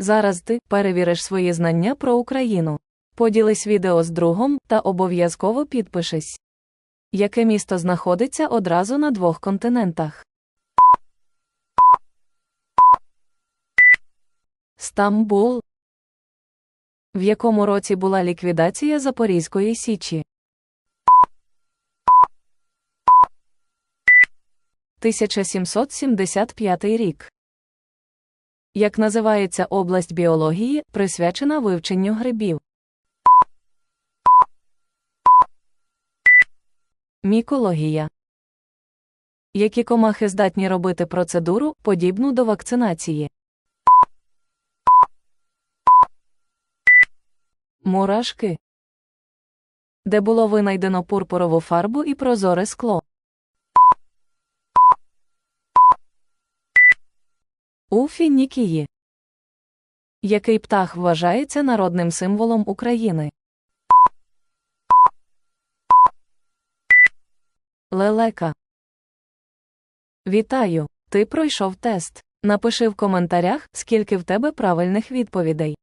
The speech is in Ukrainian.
Зараз ти перевіриш свої знання про Україну. Поділись відео з другом та обов'язково підпишись. Яке місто знаходиться одразу на двох континентах? Стамбул. В якому році була ліквідація Запорізької Січі? 1775 рік. Як називається область біології, присвячена вивченню грибів? Мікологія. Які комахи здатні робити процедуру, подібну до вакцинації? Мурашки. Де було винайдено пурпурову фарбу і прозоре скло? У Фінікії. Який птах вважається народним символом України? Лелека. Вітаю! Ти пройшов тест. Напиши в коментарях, скільки в тебе правильних відповідей.